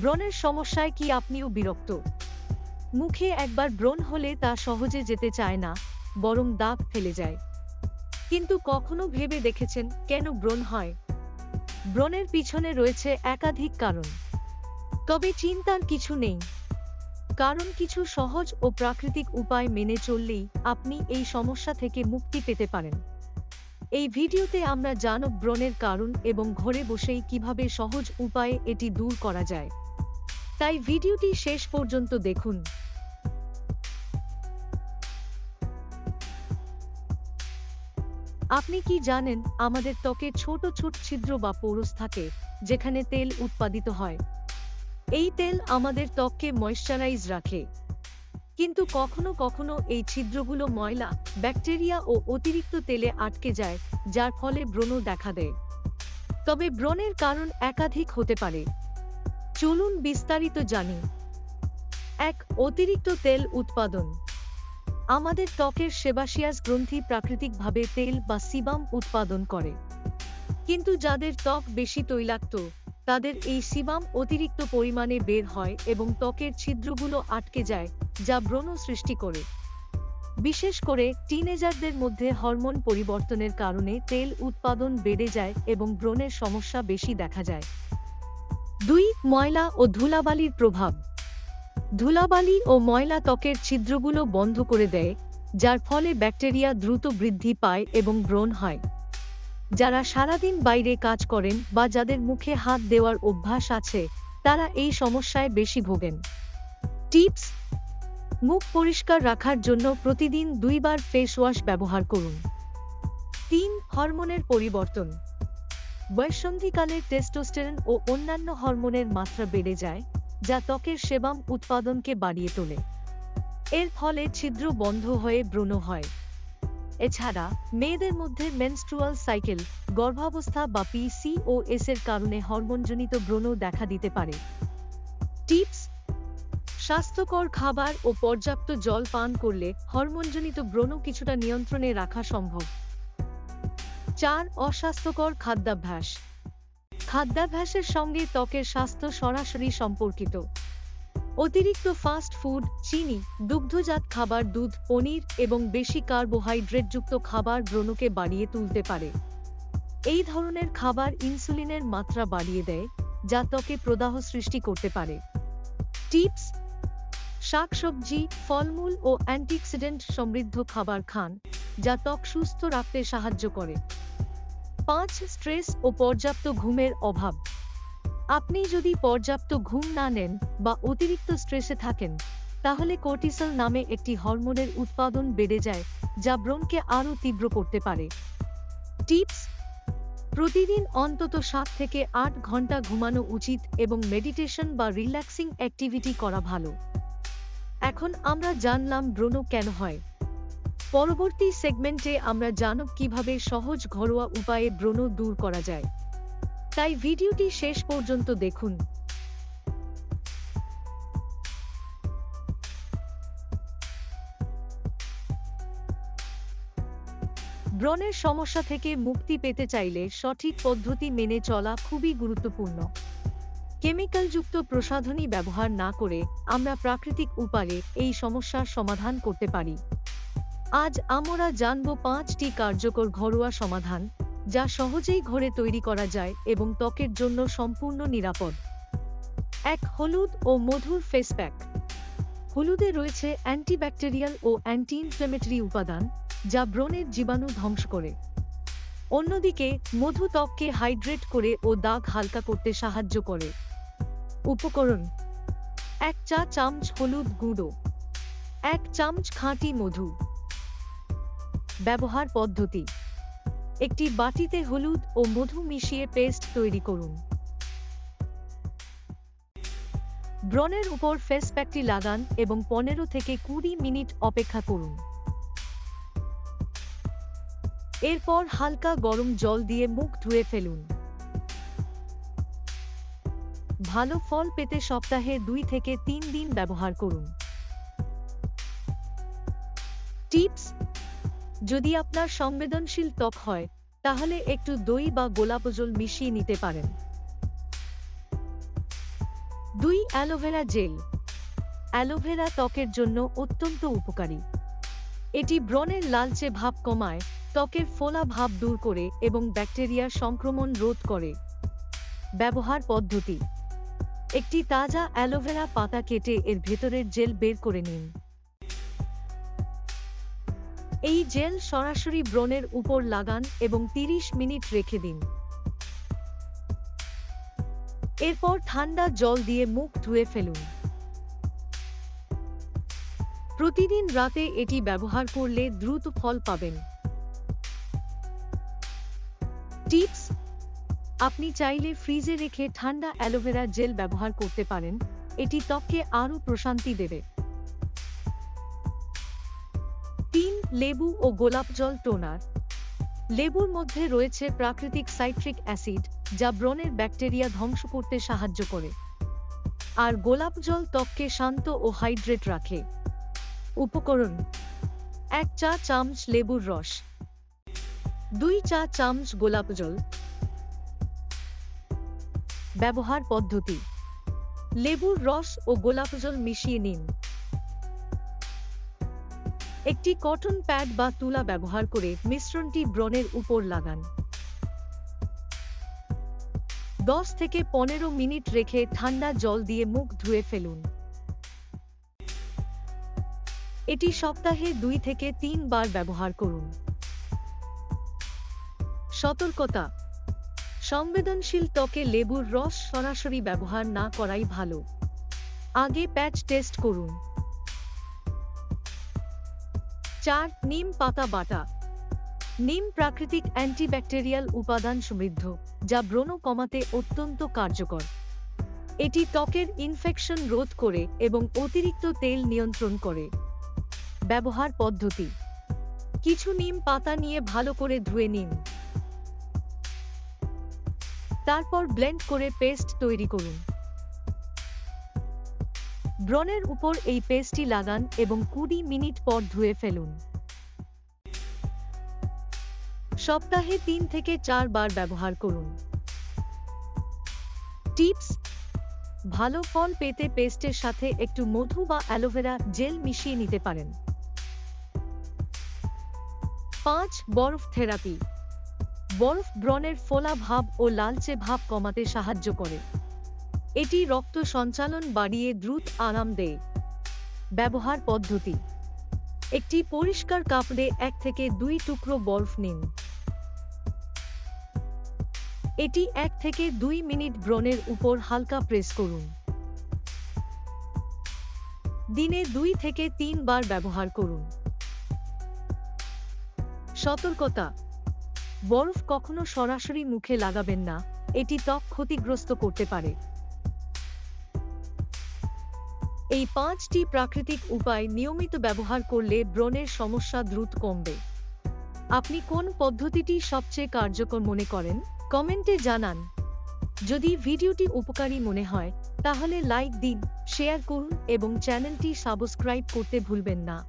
ব্রণের সমস্যায় কি আপনিও বিরক্ত? মুখে একবার ব্রণ হলে তা সহজে যেতে চায় না, বরং দাগ ফেলে যায়। কিন্তু কখনো ভেবে দেখেছেন কেন ব্রণ হয়? ব্রণের পিছনে রয়েছে একাধিক কারণ। তবে চিন্তার কিছু নেই। কারণ কিছু সহজ ও প্রাকৃতিক উপায় মেনে চললেই আপনি এই সমস্যা থেকে মুক্তি পেতে পারেন। এই ভিডিওতে আমরা জানব ব্রণের কারণ এবং ঘরে বসেই কীভাবে সহজ উপায়ে এটি দূর করা যায়। তাই ভিডিওটি শেষ পর্যন্ত দেখুন। আপনি কি জানেন, আমাদের ত্বকে ছোট ছোট ছিদ্র বা পোরস থাকে, যেখানে তেল উৎপাদিত হয়। এই তেল আমাদের ত্বককে ময়শ্চারাইজ রাখে। কিন্তু কখনো কখনো এই ছিদ্রগুলো ময়লা, ব্যাকটেরিয়া ও অতিরিক্ত তেলে আটকে যায়, যার ফলে ব্রণ দেখা দেয়। তবে ব্রণের কারণ একাধিক হতে পারে। চলুন বিস্তারিত জানি। এক অতিরিক্ত তেল উৎপাদন। আমাদের ত্বকের সেবাসিয়াস গ্রন্থি প্রাকৃতিকভাবে তেল বা সিবাম উৎপাদন করে। কিন্তু যাদের ত্বক বেশি তৈলাক্ত, তাদের এই সিবাম অতিরিক্ত পরিমাণে বের হয় এবং ত্বকের ছিদ্রগুলো আটকে যায়, যা ব্রণ সৃষ্টি করে। বিশেষ করে টিনেজারদের মধ্যে হরমোন পরিবর্তনের কারণে তেল উৎপাদন বেড়ে যায় এবং ব্রণের সমস্যা বেশি দেখা যায়। দুই, ময়লা ও ধুলাবালির প্রভাব। ধুলাবালি ও ময়লা ত্বকের ছিদ্রগুলো বন্ধ করে দেয়, যার ফলে ব্যাকটেরিয়া দ্রুত বৃদ্ধি পায় এবং ব্রণ হয়। যারা সারাদিন বাইরে কাজ করেন বা যাদের মুখে হাত দেওয়ার অভ্যাস আছে, তারা এই সমস্যায় বেশি ভোগেন। টিপস, মুখ পরিষ্কার রাখার জন্য প্রতিদিন দুইবার ফেস ওয়াশ ব্যবহার করুন। তিন, হরমোনের পরিবর্তন। বয়সন্ধিকালে টেস্টোস্টেরন ও অন্যান্য হরমোনের মাত্রা বেড়ে যায়, যা ত্বকের সেবাম উৎপাদনকে বাড়িয়ে তোলে। এর ফলে ছিদ্র বন্ধ হয়ে ব্রণ হয়। এছাড়া, মেয়েদের মধ্যে মেনস্ট্রুয়াল সাইকেল গর্ভাবস্থা বা পিসিওএস এর কারণে হরমোনজনিত ব্রণ দেখা দিতে পারে। টিপস, স্বাস্থ্যকর খাবার ও পর্যাপ্ত জল পান করলে হরমোনজনিত ব্রণ কিছুটা নিয়ন্ত্রণে রাখা সম্ভব। চার অস্বাস্থ্যকর খাদ্যাভ্যাস। খাদ্যাভ্যাসের সঙ্গে ত্বকের স্বাস্থ্য সরাসরি সম্পর্কিত। অতিরিক্ত ফাস্ট ফুড, চিনি, দুগ্ধজাত খাবার, দুধ, পনির এবং বেশি কার্বোহাইড্রেটযুক্ত খাবার ব্রণকে বাড়িয়ে তুলতে পারে। এই ধরনের খাবার ইনসুলিনের মাত্রা বাড়িয়ে দেয়, যা ত্বকে প্রদাহ সৃষ্টি করতে পারে। টিপস, শাকসবজি, ফলমূল ও অ্যান্টিঅক্সিডেন্ট সমৃদ্ধ খাবার খান, যা ত্বক সুস্থ রাখতে সাহায্য করে। পাঁচ স্ট্রেস ও পর্যাপ্ত ঘুমের অভাব। আপনি যদি পর্যাপ্ত ঘুম না নেন বা অতিরিক্ত স্ট্রেসে থাকেন, তাহলে কোর্টিসল নামে একটি হরমোনের উৎপাদন বেড়ে যায়, যা ব্রণকে আরও তীব্র করতে পারে। টিপস, প্রতিদিন অন্তত সাত থেকে আট ঘণ্টা ঘুমানো উচিত এবং মেডিটেশন বা রিল্যাক্সিং অ্যাক্টিভিটি করা ভালো। এখন আমরা জানলাম ব্রণ কেন হয়। পরবর্তী সেগমেন্টে আমরা জানব কীভাবে সহজ ঘরোয়া উপায়ে ব্রণ দূর করা যায়। তাই ভিডিওটি শেষ পর্যন্ত দেখুন। ব্রণের সমস্যা থেকে মুক্তি পেতে চাইলে সঠিক পদ্ধতি মেনে চলা খুবই গুরুত্বপূর্ণ। কেমিক্যালযুক্ত প্রসাধনী ব্যবহার না করে আমরা প্রাকৃতিক উপায়ে এই সমস্যার সমাধান করতে পারি। আজ আমরা জানব পাঁচটি কার্যকর ঘরোয়া সমাধান, যা সহজেই ঘরে তৈরি করা যায় এবং ত্বকের জন্য সম্পূর্ণ নিরাপদ। এক, হলুদ ও মধুর ফেস প্যাক হলুদে রয়েছে অ্যান্টিব্যাকটেরিয়াল ও অ্যান্টি ইনফ্লেমেটরি উপাদান, যা ব্রণের জীবাণু ধ্বংস করে। অন্যদিকে, মধু ত্বককে হাইড্রেট করে ও দাগ হালকা করতে সাহায্য করে। উপকরণ, এক চা চামচ হলুদ গুঁড়ো। এক চামচ খাঁটি মধু। ব্যবহার পদ্ধতি। একটি বাটিতে হলুদ ও মধু মিশিয়ে পেস্ট তৈরি করুন। ব্রণের উপর ফেস প্যাকটি লাগান এবং পনেরো থেকে কুড়ি মিনিট অপেক্ষা করুন। এরপর হালকা গরম জল দিয়ে মুখ ধুয়ে ফেলুন। ভালো ফল পেতে সপ্তাহে দুই থেকে তিন দিন ব্যবহার করুন। যদি আপনার সংবেদনশীল ত্বক হয়, তাহলে একটু দই বা গোলাপজল মিশিয়ে নিতে পারেন। দুই অ্যালোভেরা জেল। অ্যালোভেরা ত্বকের জন্য অত্যন্ত উপকারী। এটি ব্রণের লালচে ভাব কমায়, ত্বকের ফোলা ভাব দূর করে এবং ব্যাকটেরিয়ার সংক্রমণ রোধ করে। ব্যবহার পদ্ধতি। একটি তাজা অ্যালোভেরা পাতা কেটে এর ভেতরের জেল বের করে নিন। এই জেল সরাসরি ব্রণের উপর লাগান এবং 30 মিনিট রেখে দিন। এরপর ঠান্ডা জল দিয়ে মুখ ধুয়ে ফেলুন। প্রতিদিন রাতে এটি ব্যবহার করলে দ্রুত ফল পাবেন। টিপস, আপনি চাইলে ফ্রিজে রেখে ঠান্ডা অ্যালোভেরা জেল ব্যবহার করতে পারেন। এটি ত্বককে আরও প্রশান্তি দেবে। লেবু ও গোলাপ জল টোনার। লেবুর মধ্যে রয়েছে প্রাকৃতিক সাইট্রিক অ্যাসিড, যা ব্রণের ব্যাকটেরিয়া ধ্বংস করতে সাহায্য করে। আর গোলাপ জল ত্বককে শান্ত ও হাইড্রেট রাখে। উপকরণ, এক চা চামচ লেবুর রস, দুই চা চামচ গোলাপ জল। ব্যবহার পদ্ধতি, লেবুর রস ও গোলাপ জল মিশিয়ে নিন। একটি কটন প্যাড বা তুলা ব্যবহার করে মিশ্রণটি ব্রণের উপর লাগান। দশ থেকে পনেরো মিনিট রেখে ঠান্ডা জল দিয়ে মুখ ধুয়ে ফেলুন। এটি সপ্তাহে দুই থেকে তিন বার ব্যবহার করুন। সতর্কতা। সংবেদনশীল ত্বকে লেবুর রস সরাসরি ব্যবহার না করাই ভালো। আগে প্যাচ টেস্ট করুন। চার, নিম পাতা বাটা। নিম প্রাকৃতিক অ্যান্টিব্যাকটেরিয়াল উপাদান সমৃদ্ধ, যা ব্রণ কমাতে অত্যন্ত কার্যকর। এটি ত্বকের ইনফেকশন রোধ করে এবং অতিরিক্ত তেল নিয়ন্ত্রণ করে। ব্যবহার পদ্ধতি। কিছু নিম পাতা নিয়ে ভালো করে ধুয়ে নিন। তারপর ব্লেন্ড করে পেস্ট তৈরি করুন। ব্রণের উপর এই পেস্টটি লাগান এবং কুড়ি মিনিট পর ধুয়ে ফেলুন। সপ্তাহে তিন থেকে চার বার ব্যবহার করুন। টিপস, ভালো ফল পেতে পেস্টের সাথে একটু মধু বা অ্যালোভেরা জেল মিশিয়ে নিতে পারেন। পাঁচ, বরফ থেরাপি। বরফ ব্রণের ফোলা ভাব ও লালচে ভাব কমাতে সাহায্য করে। এটি রক্ত সঞ্চালন বাড়িয়ে দ্রুত আরাম দেয়। ব্যবহার পদ্ধতি। একটি পরিষ্কার কাপড়ে এক থেকে দুই টুকরো বরফ নিন। এটি এক থেকে দুই মিনিট ব্রণের উপর হালকা প্রেস করুন। দিনে দুই থেকে তিন বার ব্যবহার করুন। সতর্কতা। বরফ কখনো সরাসরি মুখে লাগাবেন না, এটি ত্বক ক্ষতিগ্রস্ত করতে পারে। এই পাঁচটি প্রাকৃতিক উপায় নিয়মিত ব্যবহার করলে ব্রণের সমস্যা দ্রুত কমবে। আপনি কোন পদ্ধতিটি সবচেয়ে কার্যকর মনে করেন? কমেন্টে জানান। যদি ভিডিওটি উপকারী মনে হয়, তাহলে লাইক দিন, শেয়ার করুন এবং চ্যানেলটি সাবস্ক্রাইব করতে ভুলবেন না।